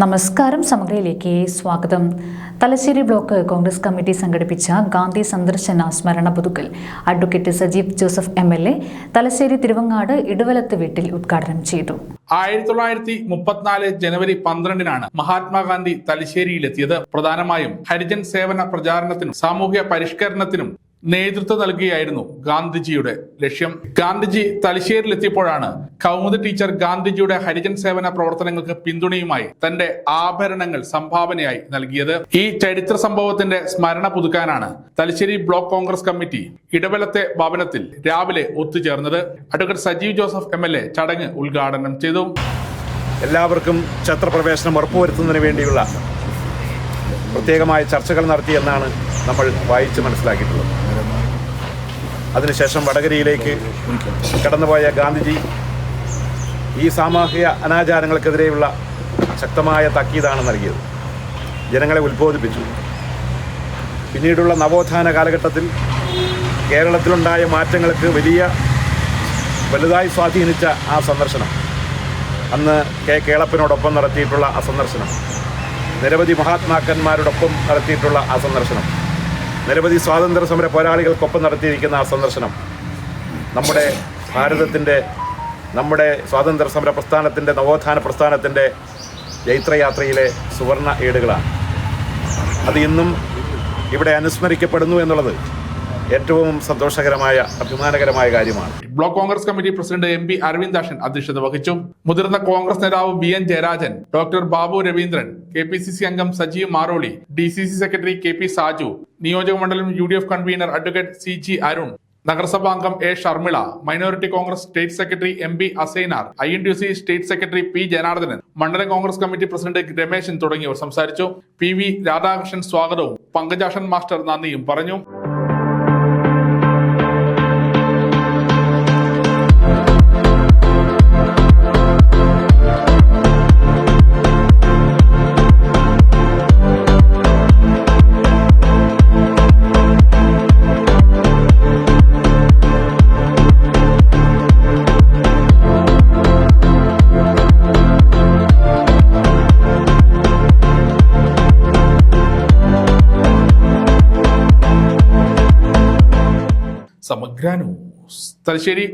നമസ്കാരം സമഗ്രയിലേക്ക് സ്വാഗതം. Thalassery block Congress committee സംഘടിപ്പിച്ച ഗാന്ധി സന്ദർശന സ്മരണ പുതുക്കൽ. Advocate Sajeev Joseph M L A Thalassery Thiruvangad ഇടവലത്ത് വീട്ടിൽ ഉദ്ഘാടനം ചെയ്തു. ആയിരത്തി തൊള്ളായിരത്തി മുപ്പത്തിനാല് ജനുവരി പന്ത്രണ്ടിനാണ് മഹാത്മാഗാന്ധി തലശ്ശേരിയിലെത്തിയത്. പ്രധാനമായും ഹരിജൻ സേവന പ്രചാരണത്തിനും സാമൂഹ്യ പരിഷ്കരണത്തിനും നേതൃത്വം നൽകുകയായിരുന്നു ഗാന്ധിജിയുടെ ലക്ഷ്യം. ഗാന്ധിജി തലശ്ശേരിയിലെത്തിയപ്പോഴാണ് കൗമുദി ടീച്ചർ ഗാന്ധിജിയുടെ ഹരിജൻ സേവന പ്രവർത്തനങ്ങൾക്ക് പിന്തുണയുമായി തന്റെ ആഭരണങ്ങൾ സംഭാവനയായി നൽകിയത്. ഈ ചരിത്ര സംഭവത്തിന്റെ സ്മരണ പുതുക്കാനാണ് തലശ്ശേരി ബ്ലോക്ക് കോൺഗ്രസ് കമ്മിറ്റി ഇടവലത്തെ ഭവനത്തിൽ രാവിലെ ഒത്തുചേർന്നത്. അഡ്വക്കേറ്റ് സജീവ് ജോസഫ് എ ചടങ്ങ് ഉദ്ഘാടനം ചെയ്തു. എല്ലാവർക്കും ഛത്രപ്രവേശനം ഉറപ്പുവരുത്തുന്നതിന് വേണ്ടിയുള്ള പ്രത്യേകമായ ചർച്ചകൾ നടത്തിയെന്നാണ് നമ്മൾ വായിച്ച് മനസ്സിലാക്കിയിട്ടുള്ളത്. അതിനുശേഷം വടകരയിലേക്ക് കടന്നുപോയ ഗാന്ധിജി ഈ സാമൂഹിക അനാചാരങ്ങൾക്കെതിരെയുള്ള ശക്തമായ താക്കീതാണ് നൽകിയത്. ജനങ്ങളെ ഉത്ബോധിപ്പിച്ചു. പിന്നീടുള്ള നവോത്ഥാന കാലഘട്ടത്തിൽ കേരളത്തിലുണ്ടായ മാറ്റങ്ങൾക്ക് വലിയ വലുതായി സ്വാധീനിച്ച ആ സന്ദർശനം. അന്ന് കെ. കേളപ്പനോടൊപ്പം നടത്തിയിട്ടുള്ള ആ സന്ദർശനം. നിരവധി മഹാത്മാക്കന്മാരോടൊപ്പം നടത്തിയിട്ടുള്ള ആ സന്ദർശനം. നിരവധി സ്വാതന്ത്ര്യ സമര പോരാളികൾക്കൊപ്പം നടത്തിയിരിക്കുന്ന ആ സന്ദർശനം. നമ്മുടെ ഭാരതത്തിന്റെ നമ്മുടെ സ്വാതന്ത്ര്യ സമര പ്രസ്ഥാനത്തിന്റെ നവോത്ഥാന പ്രസ്ഥാനത്തിന്റെ ജൈത്രയാത്രയിലെ സുവർണ ഏടുകളാണ്. അത് ഇന്നും ഇവിടെ അനുസ്മരിക്കപ്പെടുന്നു എന്നുള്ളത് ഏറ്റവും സന്തോഷകരമായ അഭിമാനകരമായ കാര്യമാണ്. Block Congress committee president M P Aravindakshan അധ്യക്ഷത വഹിച്ചു. മുതിർന്ന കോൺഗ്രസ് നേതാവ് B N Jayarajan doctor Babu Raveendran K P C C അംഗം Sajeev Maroli D C C secretary K P Saju നിയോജക മണ്ഡലം U D F convener advocate C G Arun നഗരസഭാ അംഗം A Sharmila minority Congress state secretary M B Asainar I N D C state secretary P Janardhanan മണ്ഡലം Congress committee president Rameshan തുടങ്ങിയവർ സംസാരിച്ചു. P V Radhakrishnan സ്വാഗതവും Pankajakshan master നന്ദിയും പറഞ്ഞു. സമഗ്ര ന്യൂസ് തലശ്ശേരി